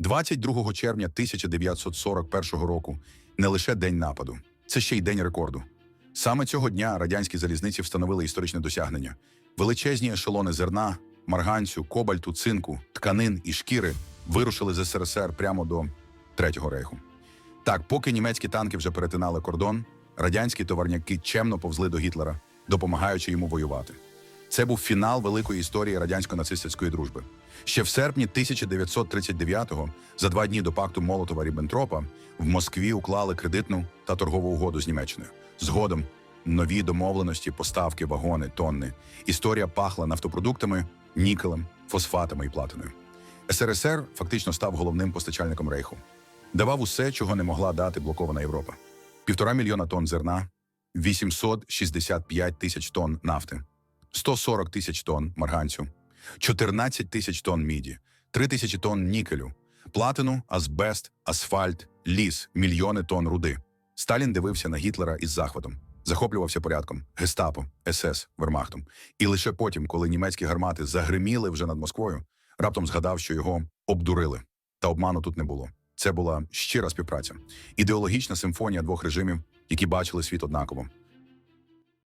22 червня 1941 року не лише день нападу, це ще й день рекорду. Саме цього дня радянські залізниці встановили історичне досягнення: величезні ешелони зерна, марганцю, кобальту, цинку, тканин і шкіри вирушили з СРСР прямо до Третього рейху. Так, поки німецькі танки вже перетинали кордон, радянські товарняки чемно повзли до Гітлера, допомагаючи йому воювати. Це був фінал великої історії радянсько-нацистської дружби. Ще в серпні 1939-го, за два дні до пакту Молотова Ріббентропа, в Москві уклали кредитну та торгову угоду з Німеччиною. Згодом нові домовленості, поставки, вагони, тонни. Історія пахла нафтопродуктами, нікелем, фосфатами і платиною. СРСР фактично став головним постачальником рейху. Давав усе, чого не могла дати блокована Європа: півтора мільйона тонн зерна, 865 тисяч тонн нафти, 140 тисяч тонн марганцю, 14 тисяч тонн міді, 3 тисячі тонн нікелю, платину, азбест, асфальт, ліс, мільйони тонн руди. Сталін дивився на Гітлера із захватом, захоплювався порядком, гестапо, СС, Вермахтом. І лише потім, коли німецькі гармати загриміли вже над Москвою, раптом згадав, що його обдурили. Та обману тут не було. Це була щира співпраця, ідеологічна симфонія двох режимів, які бачили світ однаково.